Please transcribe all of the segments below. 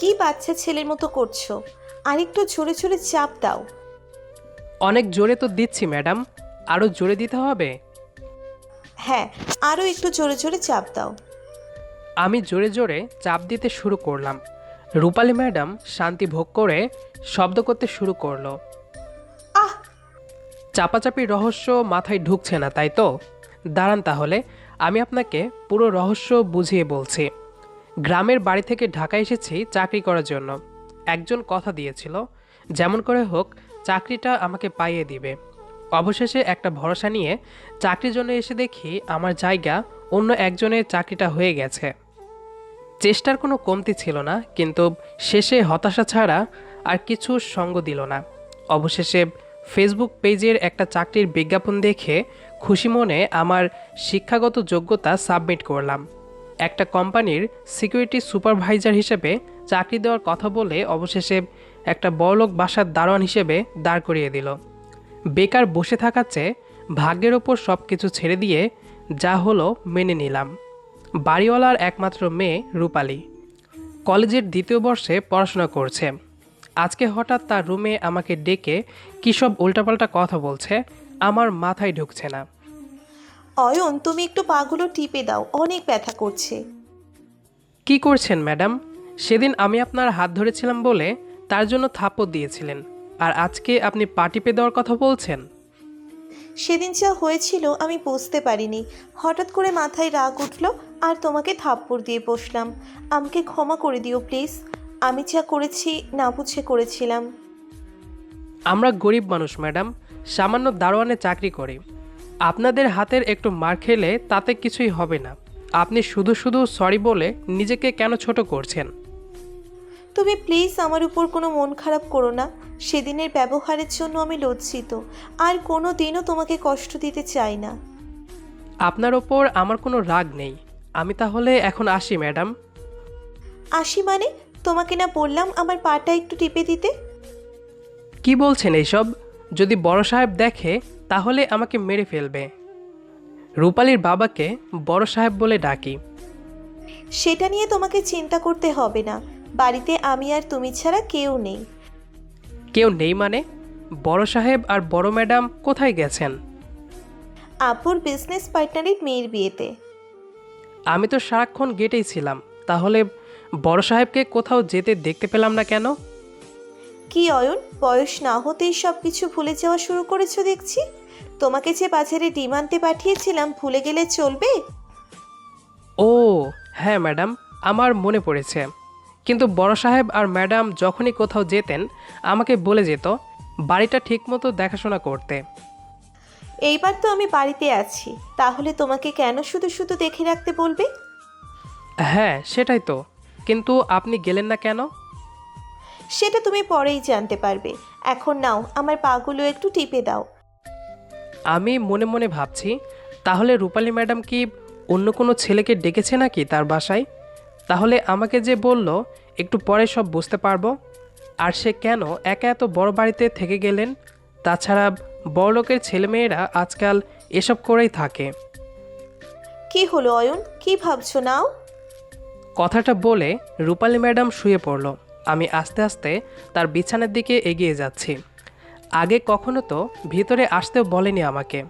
কি বাচ্চা ছেলের মতো করছ? আরেকটু জোরে জোরে চাপ দাও। অনেক জোরে তো দিচ্ছি ম্যাডাম। আরও জোরে দিতে হবে? হ্যাঁ আরও একটু জোরে জোরে চাপ দাও। আমি জোরে জোরে চাপ দিতে শুরু করলাম। রূপালী ম্যাডাম শান্তি ভোগ করে শব্দ করতে শুরু করল। আহ! চাপাচাপি রহস্য মাথায় ঢুকছে না তাই তো? দাঁড়ান তাহলে আমি আপনাকে পুরো রহস্য বুঝিয়ে বলছি। গ্রামের বাড়ি থেকে ঢাকা এসেছি চাকরি করার জন্য। একজন কথা দিয়েছিল, যেমন করে হোক, চাকরিটা আমাকে পাইয়ে দিবে। অবশেষে একটা ভরসা নিয়ে চাকরির জন্য এসে দেখি আমার জায়গা অন্য একজনের চাকরিটা হয়ে গেছে। চেষ্টার কোনো কমতি ছিল না, কিন্তু শেষে হতাশা ছাড়া আর কিছু সঙ্গ দিল না। অবশেষে ফেসবুক পেজের একটা চাকরির বিজ্ঞাপন দেখে খুশি মনে আমার শিক্ষাগত যোগ্যতা সাবমিট করলাম। একটা কোম্পানির সিকিউরিটি সুপারভাইজার হিসেবে চাকরি দেওয়ার কথা বলে অবশেষে একটা বড়লোক বাসার দারোয়ান হিসেবে দাঁড় করিয়ে দিল। বেকার বসে থাকার চেয়ে ভাগ্যের ওপর সব কিছু ছেড়ে দিয়ে যা হলো মেনে নিলাম। বাড়িওয়ালার একমাত্র মেয়ে রূপালী। কলেজের দ্বিতীয় বর্ষে পড়াশোনা করছে। আজকে হঠাৎ তার রুমে আমাকে ডেকে কী সব উল্টাপাল্টা কথা বলছে, আমার মাথায় ঢুকছে না। অয়ন তুমি একটু পাগুলো টিপে দাও অনেক ব্যথা করছে। কি করছেন ম্যাডাম? সেদিন আমি আপনার হাত ধরেছিলাম বলে তার জন্য থাপ্পড় দিয়েছিলেন আর আজকে আপনি পা টিপে দেওয়ার কথা বলছেন? সেদিন যা হয়েছিল আমি বুঝতে পারিনি। হঠাৎ করে মাথায় রাগ উঠল আর তোমাকে থাপ্পড় দিয়ে বসলাম। আমাকে ক্ষমা করে দিও প্লিজ। আমি যা করেছি না বুঝে করেছিলাম। আমরা গরিব মানুষ ম্যাডাম। সামান্য দারোয়ানে চাকরি করি। আপনাদের হাতের একটু মার খেলে তাতে কিছুই হবে না। আপনি শুধু শুধু সরি বলে নিজেকে কেন ছোট করছেন? তুমি প্লিজ আমার উপর কোনো মন খারাপ করো না। সেদিনের ব্যবহারের জন্য আমি লজ্জিত। আর কোনো দিনও তোমাকে কষ্ট দিতে চাই না। আপনার ওপর আমার কোনো রাগ নেই। আমি তাহলে এখন আসি ম্যাডাম। আসি মানে? তোমাকে না বললাম আমার পাটা একটু টিপে দিতে? কি বলছেন এইসব? যদি বড় সাহেব দেখে তাহলে আমাকে মেরে ফেলবে। রূপালীর বাবাকে বড় সাহেব বলে ডাকি। সেটা নিয়ে তোমাকে চিন্তা করতে হবে না। বাড়িতে আমি আর তুমি ছাড়া কেউ নেই। কেউ নেই মানে? বড় সাহেব আর বড় ম্যাডাম কোথায় গেছেন? আপুর বিজনেস পার্টনারের মেয়ের বিয়েতে। আমি তো সারাক্ষণ গেটেই ছিলাম। তাহলে বড় সাহেবকে কোথাও যেতে দেখতে পেলাম না কেন? কি অয়ন বয়স না হতেই সব কিছু ভুলে যাওয়া শুরু করেছ দেখছি। তোমাকে যে বাজারে ডিম আনতে পাঠিয়েছিলাম ভুলে গেলে চলবে? ও হ্যাঁ ম্যাডাম আমার মনে পড়েছে। কিন্তু বড় সাহেব আর ম্যাডাম যখনই কোথাও যেতেন আমাকে বলে যেত বাড়িটা ঠিকমতো দেখাশোনা করতে। এইবার তো আমি বাড়িতে আছি তাহলে তোমাকে কেন শুধু শুধু দেখে রাখতে বলবে? হ্যাঁ সেটাই তো। কিন্তু আপনি গেলেন না কেন? সেটা তুমি পরেই জানতে পারবে। এখন নাও আমার পাগুলো একটু টিপে দাও। আমি মনে মনে ভাবছি তাহলে রূপালী ম্যাডাম কি অন্য কোনো ছেলেকে ডেকেছে নাকি তার বাসায়? তাহলে আমাকে যে বলল একটু পরে সব বুঝতে পারব। আর সে কেন একা এত বড় বাড়িতে থেকে গেলেন? তাছাড়া বড়লোকের ছেলেমেয়েরা আজকাল এসব করেই থাকে। কি হলো অয়ন? কি ভাবছ নাও? কথাটা বলে রূপালী ম্যাডাম শুয়ে পড়ল। আমি আস্তে আস্তে তার বিছানার দিকে এগিয়ে যাচ্ছি। আগে কখনো তো ভিতরে আসতেও বলেনি আমাকে।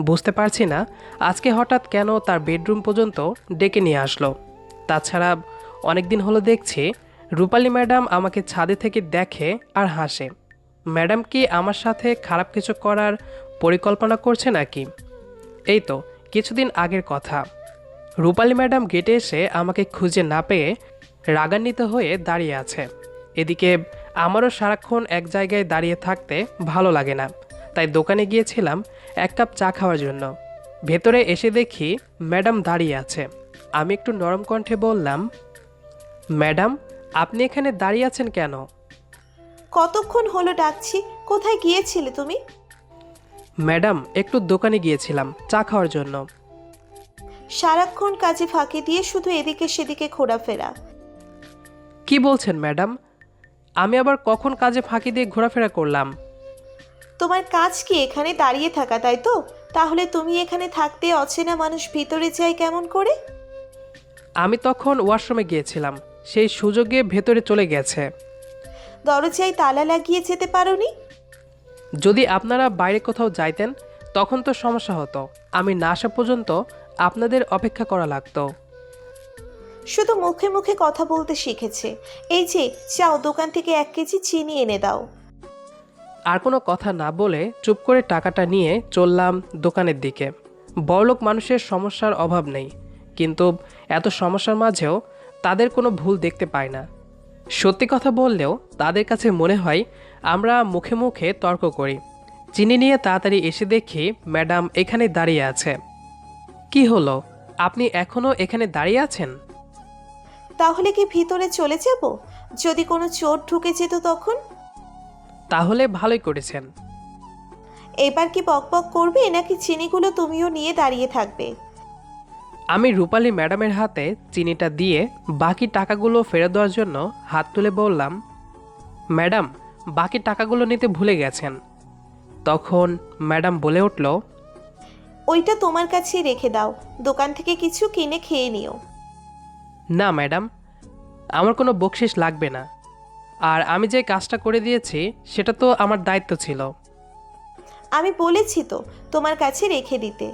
বুঝতে পারছি না, আজকে হঠাৎ কেন তার বেডরুম পর্যন্ত ডেকে নিয়ে আসলো। তাছাড়া অনেক দিন হলো দেখছি রূপালী ম্যাডাম আমাকে ছাদে থেকে দেখে আর হাসে। ম্যাডাম কি আমার সাথে খারাপ কিছু করার পরিকল্পনা করছে নাকি? এই তো, কিছুদিন আগের কথা। রূপালী ম্যাডাম গেটে এসে আমাকে খুঁজে না পেয়ে রাগান্বিত হয়ে দাঁড়িয়ে আছে। এদিকে আমারও সারাক্ষণ এক জায়গায় দাঁড়িয়ে থাকতে ভালো লাগে না। তাই দোকানে গিয়েছিলাম এক কাপ চা খাওয়ার জন্য। ভেতরে এসে দেখি ম্যাডাম দাঁড়িয়ে আছে। আমি একটু নরম কণ্ঠে বললাম ম্যাডাম আপনি এখানে দাঁড়িয়ে আছেন কেন? কতক্ষণ হলো ডাকছি? কোথায় গিয়েছিলে তুমি? ম্যাডাম একটু দোকানে গিয়েছিলাম চা খাওয়ার জন্য। সারাক্ষণ কাজে ফাঁকি দিয়ে শুধু এদিকে সেদিকে ঘোরাফেরা? কি বলছেন ম্যাডাম? আমি আবার কখন কাজে ফাঁকি দিয়ে ঘোরাফেরা করলাম? তোমার কাজ কি এখানে দাঁড়িয়ে থাকা তাই তো? তাহলে তুমি এখানে থাকতে অচেনা মানুষ ভিতরে যায় কেমন করে? আমি তখন ওয়াশরুমে গিয়েছিলাম সেই সুযোগে ভেতরে চলে গেছে। দরজায় তালা লাগিয়ে যেতে পারোনি? যদি আপনারা বাইরে কোথাও যাইতেন তখন তো সমস্যা হতো। আমি না আসা পর্যন্ত আপনাদের অপেক্ষা করা লাগতো। শুধু মুখে মুখে কথা বলতে শিখেছে। এই যে চাও দোকান থেকে এক কেজি চিনি এনে দাও। আর কোনো কথা না বলে চুপ করে টাকাটা নিয়ে চললাম দোকানের দিকে। বড়লোক মানুষের সমস্যার অভাব নেই। কিন্তু এত সমস্যার মাঝেও তাদের কোনো ভুল দেখতে পায় না। সত্যি কথা বললেও তাদের কাছে মনে হয় আমরা মুখে মুখে তর্ক করি। চিনি নিয়ে তাড়াতাড়ি এসে দেখি ম্যাডাম এখানে দাঁড়িয়ে আছে। কি হলো? আপনি এখনও এখানে দাঁড়িয়ে আছেন? তাহলে কি ভিতরে চলে যাব? যদি কোনো চোর ঢুকে যেত তখন? তাহলে ভালোই করেছেন। এবার কি বকবক করবে নাকি চিনিগুলো তুমিও নিয়ে দাঁড়িয়ে থাকবে? আমি রূপালী ম্যাডামের হাতে চিনিটা দিয়ে বাকি টাকাগুলো ফেরত দেওয়ার জন্য হাত তুলে বললাম ম্যাডাম বাকি টাকাগুলো নিতে ভুলে গেছেন। তখন ম্যাডাম বলে উঠল ওইটা তোমার কাছেই রেখে দাও। দোকান থেকে কিছু কিনে খেয়ে নিও। না ম্যাডাম আমার কোনো বকশিস লাগবে না। আর আমি যে কাজটা করে দিয়েছি সেটা তো আমার দায়িত্ব ছিল। আমি বলেছি তো তোমার কাছে রেখে দিতে।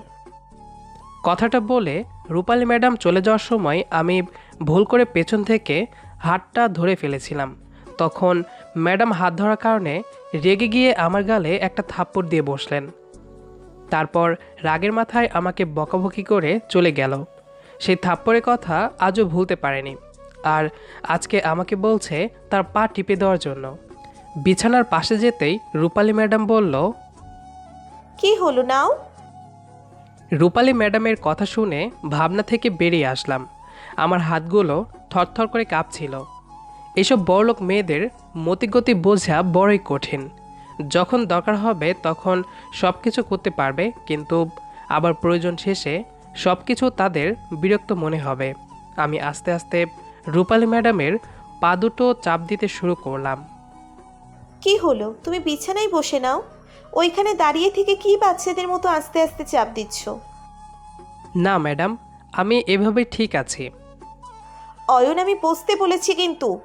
কথাটা বলে রূপালী ম্যাডাম চলে যাওয়ার সময় আমি ভুল করে পেছন থেকে হাতটা ধরে ফেলেছিলাম। তখন ম্যাডাম হাত ধরার কারণে রেগে গিয়ে আমার গালে একটা থাপ্পড় দিয়ে বসলেন। তারপর রাগের মাথায় আমাকে বকাবকি করে চলে গেল। সেই থাপ্পড়ের কথা আজও ভুলতে পারেনি। আর আজকে আমাকে বলছে তার পা টিপে দেওয়ার জন্য। বিছানার পাশে যেতেই রূপালী ম্যাডাম বলল কি হলো নাও? রূপালী ম্যাডামের কথা শুনে ভাবনা থেকে বেরিয়ে আসলাম। আমার হাতগুলো থরথর করে কাঁপছিল। এসব বড়লোক মেয়েদের মতিগতি বোঝা বড়ই কঠিন। যখন দরকার হবে তখন সব কিছু করতে পারবে কিন্তু আবার প্রয়োজন শেষে সব কিছু তাদের বিরক্ত মনে হবে। আমি আস্তে আস্তে রূপালী ম্যাডামের পা দুটো চাপ দিতে শুরু করলাম। কি হলো? তুমি বিছানায় বসে নাও। ওইখানে দাঁড়িয়ে থেকে কি বাচ্চাদের মতো আস্তে আস্তে চাপ দিচ্ছ? না ম্যাডাম আমি এভাবে ঠিক আছি। অয়ন আমি বসতে বলেছি কিন্তু।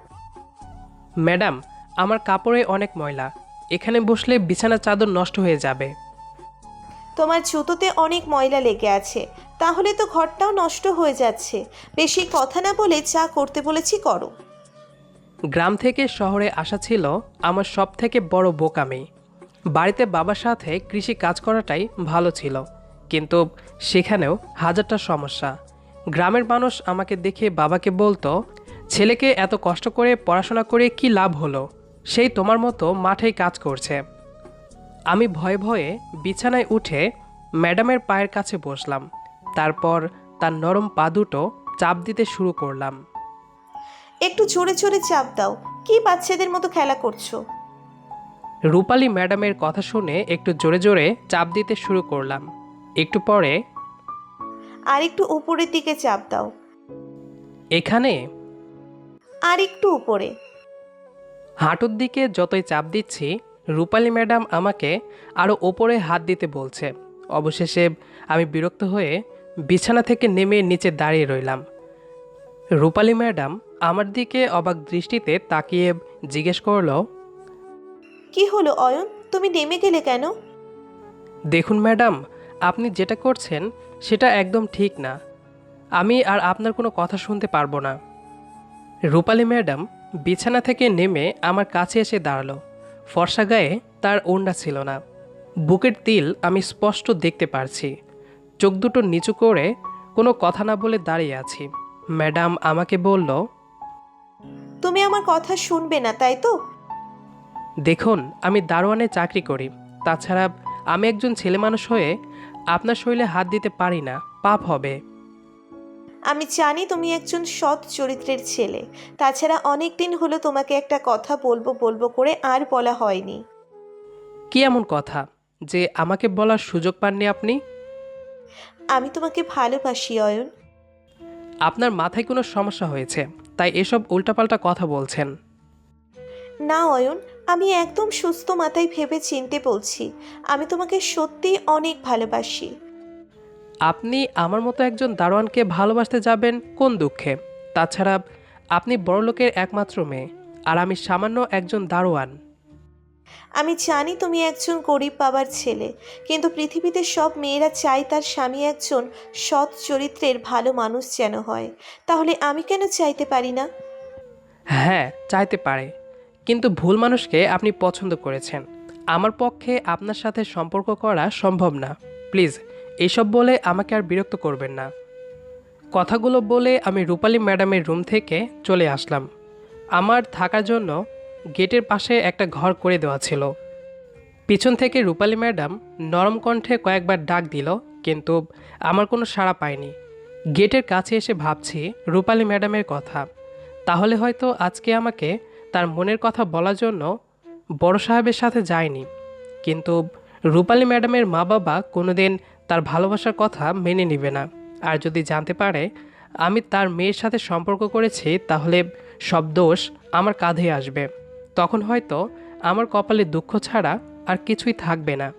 ম্যাডাম আমার কাপড়ে অনেক ময়লা। এখানে বসলে বিছানা চাদর নষ্ট হয়ে যাবে। তোমার জুতোতে অনেক ময়লা লেগে আছে। তাহলে তো ঘরটাও নষ্ট হয়ে যাচ্ছে। বেশি কথা না বলে যা করতে বলেছি করো। গ্রাম থেকে শহরে আসা ছিল আমার সব থেকে বড় বোকামি। বাড়িতে বাবার সাথে কৃষি কাজ করাটাই ভালো ছিল। কিন্তু সেখানেও হাজারটা সমস্যা। গ্রামের মানুষ আমাকে দেখে বাবাকে বলতো, ছেলেকে এত কষ্ট করে পড়াশোনা করে কি লাভ হলো? সেই তোমার মতো মাঠেই কাজ করছে। আমি ভয়ে ভয়ে বিছানায় উঠে ম্যাডামের পায়ের কাছে বসলাম। তারপর তার নরম পা দুটো চাপ দিতে শুরু করলাম। একটু জোরে জোরে চাপ দাও। কি বাচ্চাদের মতো খেলা করছ? রূপালী ম্যাডামের কথা শুনে একটু জোরে জোরে চাপ দিতে শুরু করলাম। একটু পরে আর একটু উপরের দিকে চাপ দাও। এখানে আর একটু উপরে। হাঁটুর দিকে যতই চাপ দিচ্ছি রূপালী ম্যাডাম আমাকে আরও ওপরে হাত দিতে বলছে। অবশেষে আমি বিরক্ত হয়ে বিছানা থেকে নেমে নিচে দাঁড়িয়ে রইলাম। রূপালী ম্যাডাম আমার দিকে অবাক দৃষ্টিতে তাকিয়ে জিজ্ঞেস করল কি হলো অয়ন? তুমি নেমে গেলে কেন? দেখুন ম্যাডাম আপনি যেটা করছেন সেটা একদম ঠিক না। আমি আর আপনার কোনো কথা শুনতে পারব না। রূপালী ম্যাডাম বিছানা থেকে নেমে আমার কাছে এসে দাঁড়াল। ফর্সা গায়ে তার ওড়না ছিল না। বুকের তিল আমি স্পষ্ট দেখতে পারছি। চোখ দুটো নিচু করে কোনো কথা না বলে দাঁড়িয়ে আছি। ম্যাডাম আমাকে বলল তুমি আমার কথা শুনবে না তাই তো? দেখুন আমি দারোয়ানে চাকরি করি। তাছাড়া আমি একজন ছেলে মানুষ হয়ে আপনার শরীরে হাত দিতে পারি না পাপ হবে। আমি জানি তুমি একজন সৎ চরিত্রের ছেলে। তাছাড়া অনেক দিন হলো তোমাকে একটা কথা বলব বলব করে আর বলা হয়নি। কি এমন কথা? যে আমাকে বলার সুযোগ পাননি আপনি? আমি তোমাকে ভালোবাসি অয়ন। আপনার মাথায় কোনো সমস্যা হয়েছে তাই এসব উল্টাপাল্টা কথা বলছেন। না অয়ন আমি একদম সুস্থ মাথায় ভেবে চিনতে বলছি। আমি তোমাকে সত্যি অনেক ভালোবাসি। আপনি আমার মতো একজন দারোয়ানকে ভালোবাসতে যাবেন কোন দুঃখে? তাছাড়া আপনি বড়লোকের একমাত্র মেয়ে আর আমি সামান্য একজন দারোয়ান। আমি জানি তুমি একজন গরিব বাবার ছেলে কিন্তু পৃথিবীতে সব মেয়েরা চায় তার স্বামী একজন সৎ চরিত্রের ভালো মানুষ যেন হয়। তাহলে আমি কেন চাইতে পারি না? হ্যাঁ চাইতে পারে। কিন্তু ভুল মানুষকে আপনি পছন্দ করেছেন। আমার পক্ষে আপনার সাথে সম্পর্ক করা সম্ভব না। প্লিজ এইসব বলে আমাকে আর বিরক্ত করবেন না। কথাগুলো বলে আমি রূপালী ম্যাডামের রুম থেকে চলে আসলাম। আমার থাকার জন্য গেটের পাশে একটা ঘর করে দেওয়া ছিল। পিছন থেকে রূপালী ম্যাডাম নরম কণ্ঠে কয়েকবার ডাক দিল, কিন্তু আমার কোনো সাড়া পায়নি। গেটের কাছে এসে ভাবছি, রূপালী ম্যাডামের কথা। তাহলে হয়তো আজকে আমাকে তার মনের কথা বলার জন্য বড় সাহেবের সাথে যায়নি। কিন্তু রূপালী ম্যাডামের মা বাবা কোনোদিন তার ভালোবাসার কথা মেনে নেবে না। আর যদি জানতে পারে, আমি তার মেয়ের সাথে সম্পর্ক করেছি, তাহলে সব দোষ আমার কাঁধে আসবে। তখন হয়তো আমার কপালে দুঃখ ছাড়া আর কিছুই থাকবে না।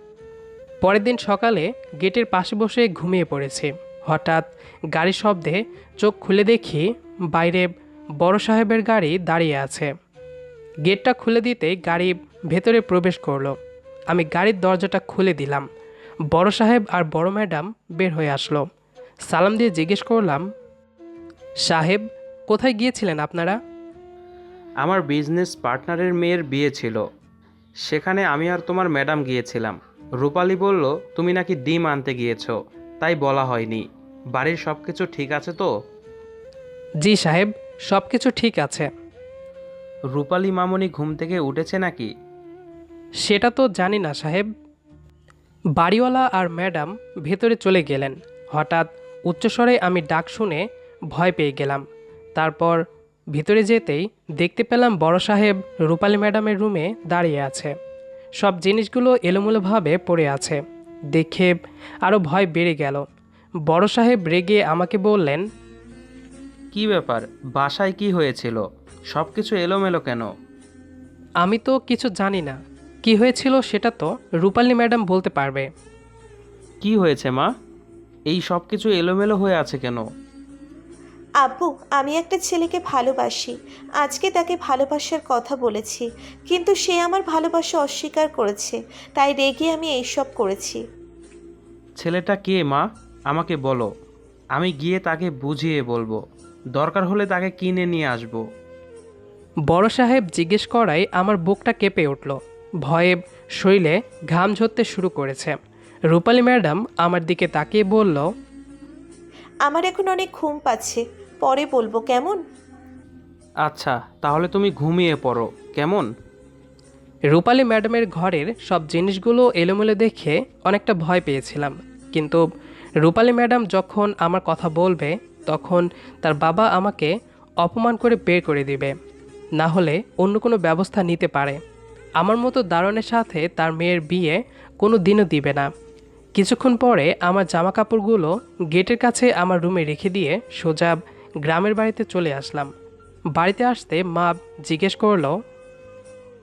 পরের দিন সকালে গেটের পাশে বসে ঘুমিয়ে পড়েছি। হঠাৎ গাড়ির শব্দে চোখ খুলে দেখি বাইরে বড় সাহেবের গাড়ি দাঁড়িয়ে আছে। গেটটা খুলে দিতেই গাড়ি ভেতরে প্রবেশ করল। আমি গাড়ির দরজাটা খুলে দিলাম। বড় সাহেব আর বড় ম্যাডাম বের হয়ে আসলো। সালাম দিয়ে জিজ্ঞেস করলাম সাহেব কোথায় গিয়েছিলেন আপনারা? আমার বিজনেস পার্টনারের মেয়ের বিয়ে ছিল। সেখানে আমি আর তোমার ম্যাডাম গিয়েছিলাম। রূপালী বলল তুমি নাকি ডিম আনতে গিয়েছো। তাই বলা হয়নি। বাড়ির সব কিছু ঠিক আছে তো? জি সাহেব সব কিছু ঠিক আছে। রূপালী মামনি ঘুম থেকে উঠেছে নাকি? সেটা তো জানি না সাহেব। বাড়িওয়ালা আর ম্যাডাম ভেতরে চলে গেলেন। হঠাৎ উচ্চস্বরে আমি ডাক শুনে ভয় পেয়ে গেলাম। তারপর ভিতরে যেতেই দেখতে পেলাম বড় সাহেব রূপালী ম্যাডামের রুমে দাঁড়িয়ে আছে। সব জিনিসগুলো এলোমেলোভাবে পড়ে আছে। দেখে আরও ভয় বেড়ে গেল। বড় সাহেব রেগে আমাকে বললেন কি ব্যাপার? বাসায় কি হয়েছিল? সব কিছু এলোমেলো কেন? আমি তো কিছু জানি না। কি হয়েছিল সেটা তো রূপালী ম্যাডাম বলতে পারবে। কি হয়েছে মা? এই সব কিছু এলোমেলো হয়ে আছে কেন? আব্বু আমি একটা ছেলেকে ভালোবাসি। আজকে তাকে ভালোবাসার কথা বলেছি কিন্তু সে আমার ভালোবাসা অস্বীকার করেছে তাই রেগে আমি এইসব করেছি। ছেলেটা কে মা? আমাকে বলো। আমি গিয়ে তাকে বুঝিয়ে বলব। দরকার হলে তাকে কিনে নিয়ে আসব। বড় সাহেব জিজ্ঞেস করায় আমার বুকটা কেঁপে উঠল। ভয়ে শরীরে ঘাম ঝরতে শুরু করেছে। রূপালী ম্যাডাম আমার দিকে তাকিয়ে বলল আমার এখন অনেক ঘুম পাচ্ছে পরে বলব কেমন? আচ্ছা তাহলে তুমি ঘুমিয়ে পড়ো কেমন? রূপালী ম্যাডামের ঘরের সব জিনিসগুলো এলোমেলো দেখে অনেকটা ভয় পেয়েছিলাম। কিন্তু রূপালী ম্যাডাম যখন আমার কথা বলবে তখন তার বাবা আমাকে অপমান করে বের করে দিবে। না হলে অন্য কোনো ব্যবস্থা নিতে পারে। আমার মতো দারণের সাথে তার মেয়ের বিয়ে কোনো দিনও দিবে না। কিছুক্ষণ পরে আমার জামা কাপড়গুলো গেটের কাছে আমার রুমে রেখে দিয়ে সোজা গ্রামের বাড়িতে চলে আসলাম। বাড়িতে আসতে মা জিজ্ঞেস করল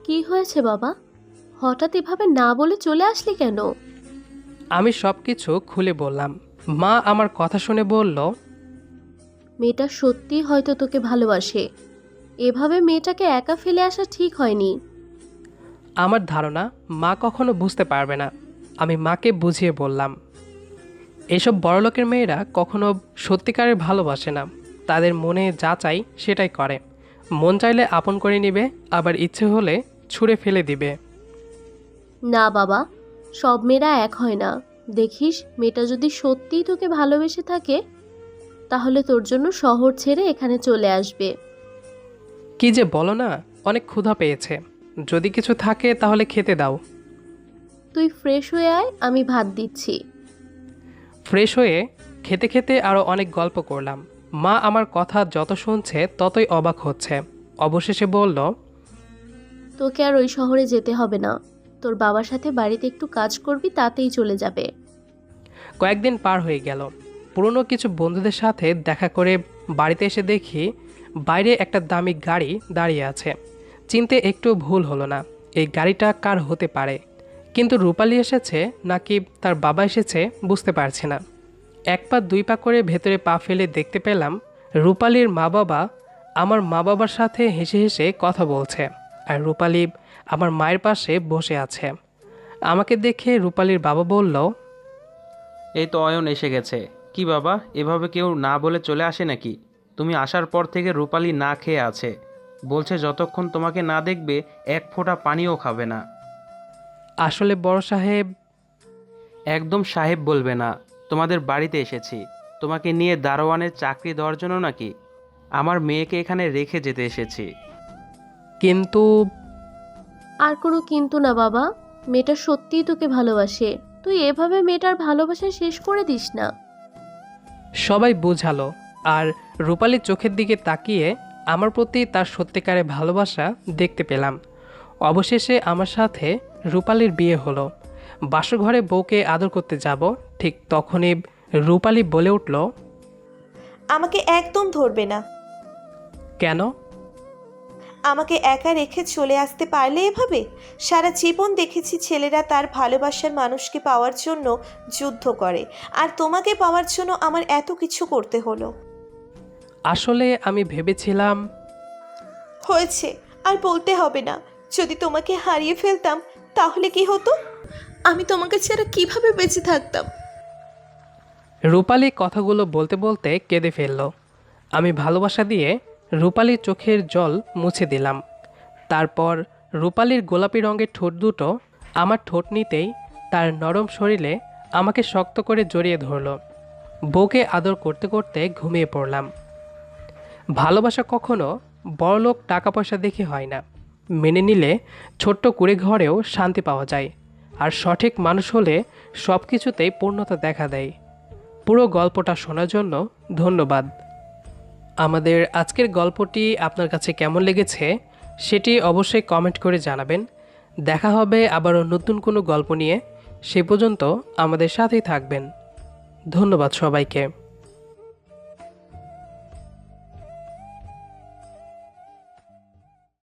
কি হয়েছে বাবা? হঠাৎ এভাবে না বলে চলে আসলি কেন? আমি সব কিছু খুলে বললাম। মা আমার কথা শুনে বলল মেয়েটা সত্যি হয়তো তোকে ভালোবাসে। এভাবে মেয়েটাকে একা ফেলে আসা ঠিক হয়নি। আমার ধারণা মা কখনো বুঝতে পারবে না। আমি মাকে বুঝিয়ে বললাম এসব বড়লোকের মেয়েরা কখনো সত্যিকারের ভালোবাসে না। তাদের মনে যা চাই সেটাই করে। মন চাইলে আপন করে নিবে আবার ইচ্ছে হলে ছুঁড়ে ফেলে দিবে। না বাবা সব মেয়েরা এক হয় না। দেখিস মেয়েটা যদি সত্যিই তোকে ভালোবেসে থাকে তাহলে তোর জন্য শহর ছেড়ে এখানে চলে আসবে। কি যে বলো না অনেক ক্ষুধা পেয়েছে। যদি কিছু থাকে তাহলে খেতে দাও। তুই ফ্রেশ হয়ে আয় আমি ভাত দিচ্ছি। ফ্রেশ হয়ে খেতে খেতে আরও অনেক গল্প করলাম। মা আমার কথা যত শুনছে ততই অবাক হচ্ছে। অবশেষে বলল তোকে আর ওই শহরে যেতে হবে না। তোর বাবার সাথে বাড়িতে একটু কাজ করবি তাতেই চলে যাবে। কয়েকদিন পার হয়ে গেল। পুরনো কিছু বন্ধুদের সাথে দেখা করে বাড়িতে এসে দেখি বাইরে একটা দামি গাড়ি দাঁড়িয়ে আছে। চিনতে একটু ভুল হলো না। এই গাড়িটা কার হতে পারে? কিন্তু রূপালী এসেছে নাকি তার বাবা এসেছে বুঝতে পারছে না। এক পা দুই পা করে ভেতরে পা ফেলে দেখতে পেলাম রূপালীর মা বাবা আমার মা বাবার সাথে হেসে হেসে কথা বলছে আর রূপালী আমার মায়ের পাশে বসে আছে। আমাকে দেখে রূপালীর বাবা বলল, এই তো অয়ন এসে গেছে। কি বাবা, এভাবে কেউ না বলে চলে আসে নাকি? তুমি আসার পর থেকে রূপালি না খেয়ে আছে। বলছে যতক্ষণ তোমাকে না দেখবে এক ফোঁটা পানিও খাবে না। আসলে বড় সাহেব একদম সাহেব বলবে না তোমাদের বাড়িতে এসেছি। তোমাকে নিয়ে দারোয়ানের চাকরি দেওয়ার জন্য নাকি? আমার মেয়েকে এখানে রেখে যেতে এসেছি। কিন্তু আর কোনো কিন্তু না বাবা। মেয়েটা সত্যিই তোকে ভালোবাসে। তুই এভাবে মেয়েটার ভালোবাসা শেষ করে দিস না। সবাই বোঝালো আর রূপালীর চোখের দিকে তাকিয়ে আমার প্রতি তার সত্যিকারের ভালোবাসা দেখতে পেলাম। অবশেষে আমার সাথে রূপালীর বিয়ে হলো। বাসঘরে বউকে আদর করতে যাব ঠিক তখনই রূপালী বলে উঠল আমাকে একদম ধরবে না। কেন? আমাকে একা রেখে চলে আসতে পারলে এভাবে? সারা জীবন দেখেছি ছেলেরা তার ভালোবাসার মানুষকে পাওয়ার জন্য যুদ্ধ করে। আর তোমাকে পাওয়ার জন্য আমার এত কিছু করতে হলো। আসলে আমি ভেবেছিলাম হয়েছে আর বলতে হবে না। যদি তোমাকে হারিয়ে ফেলতাম তাহলে কি হতো? আমি তোমাকে ছাড়া কীভাবে বেঁচে থাকতাম? রূপালী কথাগুলো বলতে বলতে কেঁদে ফেলল। আমি ভালোবাসা দিয়ে রূপালীর চোখের জল মুছে দিলাম। তারপর রূপালীর গোলাপি রঙের ঠোঁট দুটো আমার ঠোঁট নিতেই তার নরম শরীরে আমাকে শক্ত করে জড়িয়ে ধরল। বউকে আদর করতে করতে ঘুমিয়ে পড়লাম। ভালোবাসা কখনো বড়লোক টাকা পয়সা দেখে হয় না। মেনে নিলে ছোট্ট কুড়ে ঘরেও শান্তি পাওয়া যায়। আর সঠিক মানুষ হলে সব কিছুতেই পূর্ণতা দেখা দেয়। পুরো গল্পটা শোনার জন্য ধন্যবাদ। আমাদের আজকের গল্পটি আপনার কাছে কেমন লেগেছে সেটি অবশ্যই কমেন্ট করে জানাবেন। দেখা হবে আবারও নতুন কোনো গল্প নিয়ে। সে পর্যন্ত আমাদের সাথেই থাকবেন। ধন্যবাদ সবাইকে।